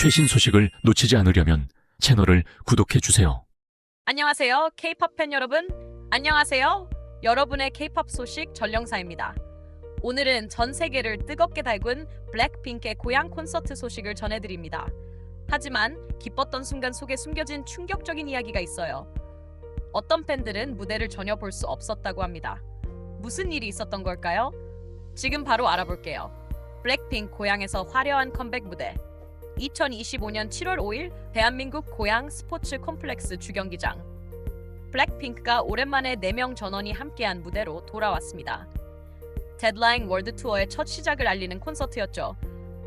최신 소식을 놓치지 않으려면 채널을 구독해 주세요. 안녕하세요. K-팝 팬 여러분. 안녕하세요. 여러분의 K-팝 소식 전령사입니다. 오늘은 전 세계를 뜨겁게 달군 블랙핑크의 고향 콘서트 소식을 전해드립니다. 하지만 기뻤던 순간 속에 숨겨진 충격적인 이야기가 있어요. 어떤 팬들은 무대를 전혀 볼 수 없었다고 합니다. 무슨 일이 있었던 걸까요? 지금 바로 알아볼게요. 블랙핑크 고향에서 화려한 컴백 무대. 2025년 7월 5일 대한민국 고양 스포츠 콤플렉스 주경기장. 블랙핑크가 오랜만에 4명 전원이 함께한 무대로 돌아왔습니다. 데드라인 월드 투어의 첫 시작을 알리는 콘서트였죠.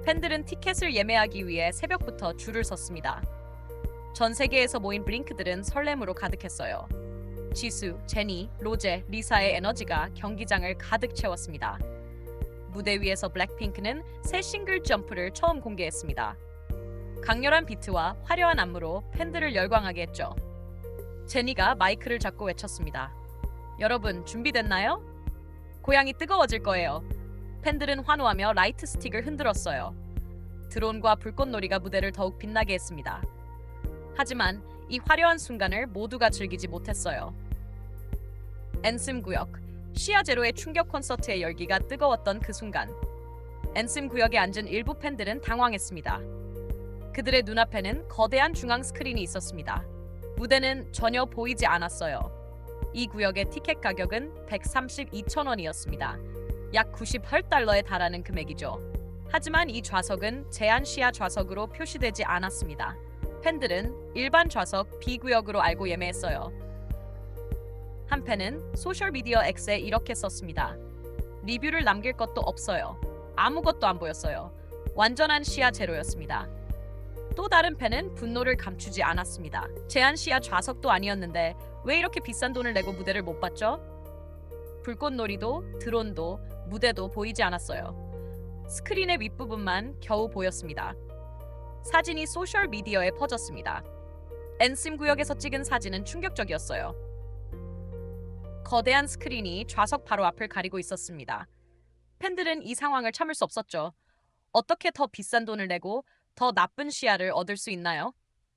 팬들은 티켓을 예매하기 위해 새벽부터 줄을 섰습니다. 전 세계에서 모인 블링크들은 설렘으로 가득했어요. 지수, 제니, 로제, 리사의 에너지가 경기장을 가득 채웠습니다. 무대 위에서 블랙핑크는 새 싱글 점프를 처음 공개했습니다. 강렬한 비트와 화려한 안무로 팬들을 열광하게 했죠. 제니가 마이크를 잡고 외쳤습니다. 여러분 준비됐나요? 고향이 뜨거워질 거예요. 팬들은 환호하며 라이트 스틱을 흔들었어요. 드론과 불꽃놀이가 무대를 더욱 빛나게 했습니다. 하지만 이 화려한 순간을 모두가 즐기지 못했어요. 앤심 구역 시아 제로의 충격 콘서트의 열기가 뜨거웠던 그 순간 앤심 구역에 앉은 일부 팬들은 당황했습니다. 그들의 눈앞에는 거대한 중앙 스크린이 있었습니다. 무대는 전혀 보이지 않았어요. 이 구역의 티켓 가격은 132,000원이었습니다. 약 98달러에 달하는 금액이죠. 하지만 이 좌석은 제한 시야 좌석으로 표시되지 않았습니다. 팬들은 일반 좌석 B구역으로 알고 예매했어요. 한 팬은 소셜미디어 X에 이렇게 썼습니다. 리뷰를 남길 것도 없어요. 아무것도 안 보였어요. 완전한 시야 제로였습니다. 또 다른 팬은 분노를 감추지 않았습니다. 제한 시야 좌석도 아니었는데 왜 이렇게 비싼 돈을 내고 무대를 못 봤죠? 불꽃놀이도 드론도 무대도 보이지 않았어요. 스크린의 윗부분만 겨우 보였습니다. 사진이 소셜 미디어에 퍼졌습니다. 엔심 구역에서 찍은 사진은 충격적이었어요. 거대한 스크린이 좌석 바로 앞을 가리고 있었습니다. 팬들은 이 상황을 참을 수 없었죠. 어떻게 더 비싼 돈을 내고 더 나쁜 시야를 얻을 수 있나요?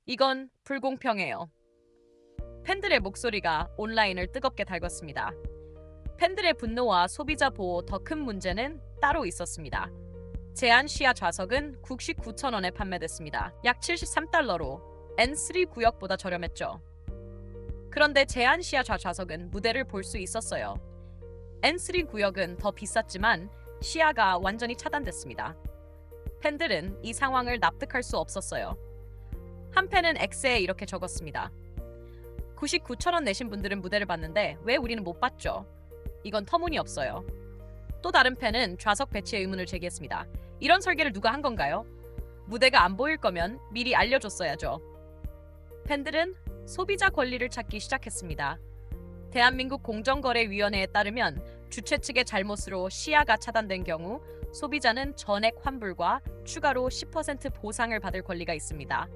이건 불공평해요. 팬들의 목소리가 온라인을 뜨겁게 달궜습니다. 팬들의 분노와 소비자 보호 더 큰 문제는 따로 있었습니다. 제한 시야 좌석은 99,000원에 판매됐습니다. 약 73달러로 N3 구역보다 저렴했죠. 그런데 제한 시야 좌석은 무대를 볼 수 있었어요. N3 구역은 더 비쌌지만 시야가 완전히 차단됐습니다. 팬들은 이 상황을 납득할 수 없었어요. 한 팬은 X에 이렇게 적었습니다. 99,000원 내신 분들은 무대를 봤는데 왜 우리는 못 봤죠? 이건 터무니없어요. 또 다른 팬은 좌석 배치에 의문을 제기했습니다. 이런 설계를 누가 한 건가요? 무대가 안 보일 거면 미리 알려줬어야죠. 팬들은 소비자 권리를 찾기 시작했습니다. 대한민국 공정거래위원회에 따르면 주최 측의 잘못으로 시야가 차단된 경우 소비자는 전액 환불과 추가로 10% 보상을 받을 권리가 있습니다.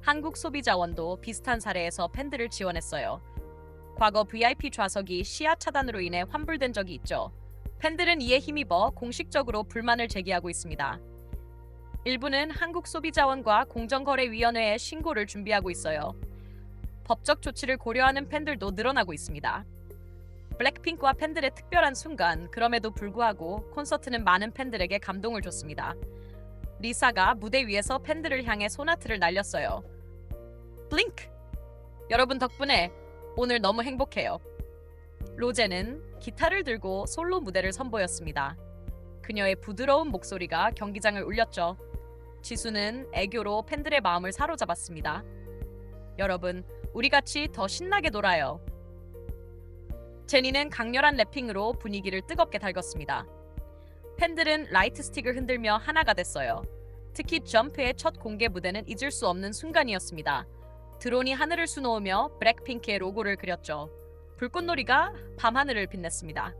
한국소비자원도 비슷한 사례에서 팬들을 지원했어요. 과거 VIP 좌석이 시야 차단으로 인해 환불된 적이 있죠. 팬들은 이에 힘입어 공식적으로 불만을 제기하고 있습니다. 일부는 한국소비자원과 공정거래위원회에 신고를 준비하고 있어요. 법적 조치를 고려하는 팬들도 늘어나고 있습니다. 블랙핑크와 팬들의 특별한 순간, 그럼에도 불구하고 콘서트는 많은 팬들에게 감동을 줬습니다. 리사가 무대 위에서 팬들을 향해 소나트를 날렸어요. 블링크! 여러분 덕분에 오늘 너무 행복해요. 로제는 기타를 들고 솔로 무대를 선보였습니다. 그녀의 부드러운 목소리가 경기장을 울렸죠. 지수는 애교로 팬들의 마음을 사로잡았습니다. 여러분, 우리 같이 더 신나게 놀아요. 제니는 강렬한 래핑으로 분위기를 뜨겁게 달궜습니다. 팬들은 라이트 스틱을 흔들며 하나가 됐어요. 특히 점프의 첫 공개 무대는 잊을 수 없는 순간이었습니다. 드론이 하늘을 수놓으며 블랙핑크의 로고를 그렸죠. 불꽃놀이가 밤하늘을 빛냈습니다.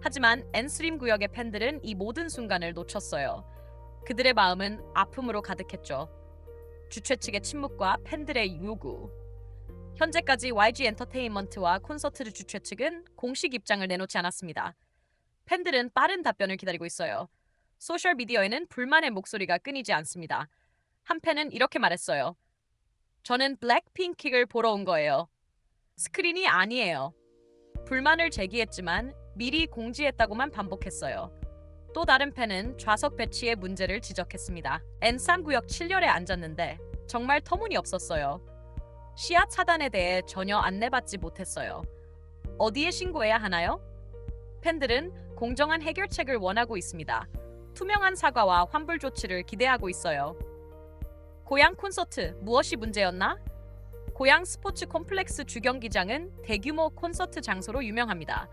하지만 엔스림 구역의 팬들은 이 모든 순간을 놓쳤어요. 그들의 마음은 아픔으로 가득했죠. 주최 측의 침묵과 팬들의 요구. 현재까지 YG 엔터테인먼트와 콘서트 주최 측은 공식 입장을 내놓지 않았습니다. 팬들은 빠른 답변을 기다리고 있어요. 소셜 미디어에는 불만의 목소리가 끊이지 않습니다. 한 팬은 이렇게 말했어요. 저는 블랙핑크를 보러 온 거예요. 스크린이 아니에요. 불만을 제기했지만 미리 공지했다고만 반복했어요. 또 다른 팬은 좌석 배치의 문제를 지적했습니다. N3 구역 7열에 앉았는데 정말 터무니없었어요. 시야 차단에 대해 전혀 안내받지 못했어요. 어디에 신고해야 하나요? 팬들은 공정한 해결책을 원하고 있습니다. 투명한 사과와 환불 조치를 기대하고 있어요. 고양 콘서트 무엇이 문제였나? 고양 스포츠 콤플렉스 주경기장은 대규모 콘서트 장소로 유명합니다.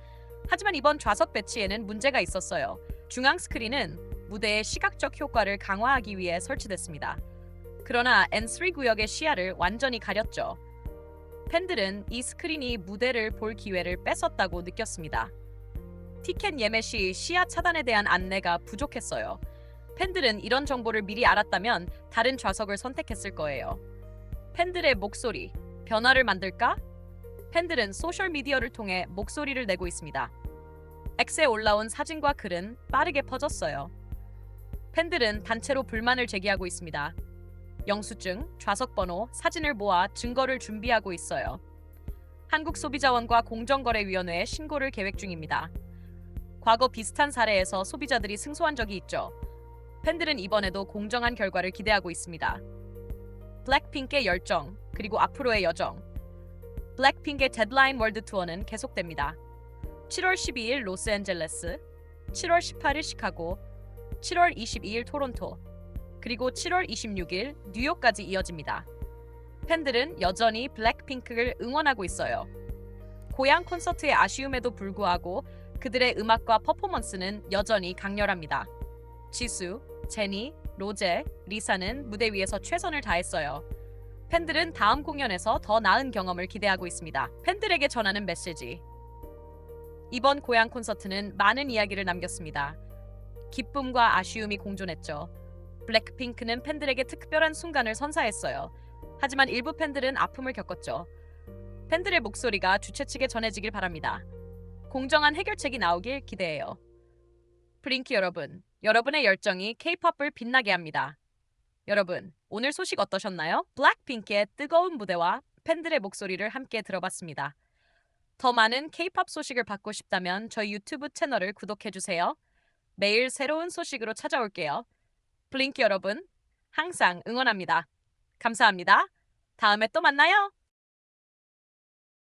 하지만 이번 좌석 배치에는 문제가 있었어요. 중앙 스크린은 무대의 시각적 효과를 강화하기 위해 설치됐습니다. 그러나 N3 구역의 시야를 완전히 가렸죠. 팬들은 이 스크린이 무대를 볼 기회를 뺏었다고 느꼈습니다. 티켓 예매 시 시야 차단에 대한 안내가 부족했어요. 팬들은 이런 정보를 미리 알았다면 다른 좌석을 선택했을 거예요. 팬들의 목소리, 변화를 만들까? 팬들은 소셜미디어를 통해 목소리를 내고 있습니다. X에 올라온 사진과 글은 빠르게 퍼졌어요. 팬들은 단체로 불만을 제기하고 있습니다. 영수증, 좌석 번호, 사진을 모아 증거를 준비하고 있어요. 한국소비자원과 공정거래위원회에 신고를 계획 중입니다. 과거 비슷한 사례에서 소비자들이 승소한 적이 있죠. 팬들은 이번에도 공정한 결과를 기대하고 있습니다. 블랙핑크의 열정, 그리고 앞으로의 여정. 블랙핑크의 데드라인 월드 투어는 계속됩니다. 7월 12일 로스앤젤레스, 7월 18일 시카고, 7월 22일 토론토, 그리고 7월 26일 뉴욕까지 이어집니다. 팬들은 여전히 블랙핑크를 응원하고 있어요. 고향 콘서트의 아쉬움에도 불구하고 그들의 음악과 퍼포먼스는 여전히 강렬합니다. 지수, 제니, 로제, 리사는 무대 위에서 최선을 다했어요. 팬들은 다음 공연에서 더 나은 경험을 기대하고 있습니다. 팬들에게 전하는 메시지. 이번 고향 콘서트는 많은 이야기를 남겼습니다. 기쁨과 아쉬움이 공존했죠. 블랙핑크는 팬들에게 특별한 순간을 선사했어요. 하지만 일부 팬들은 아픔을 겪었죠. 팬들의 목소리가 주최 측에 전해지길 바랍니다. 공정한 해결책이 나오길 기대해요. 브링키 여러분, 여러분의 열정이 K-팝을 빛나게 합니다. 여러분, 오늘 소식 어떠셨나요? 블랙핑크의 뜨거운 무대와 팬들의 목소리를 함께 들어봤습니다. 더 많은 K-팝 소식을 받고 싶다면 저희 유튜브 채널을 구독해주세요. 매일 새로운 소식으로 찾아올게요. 블링키 여러분, 항상 응원합니다. 감사합니다. 다음에 또 만나요.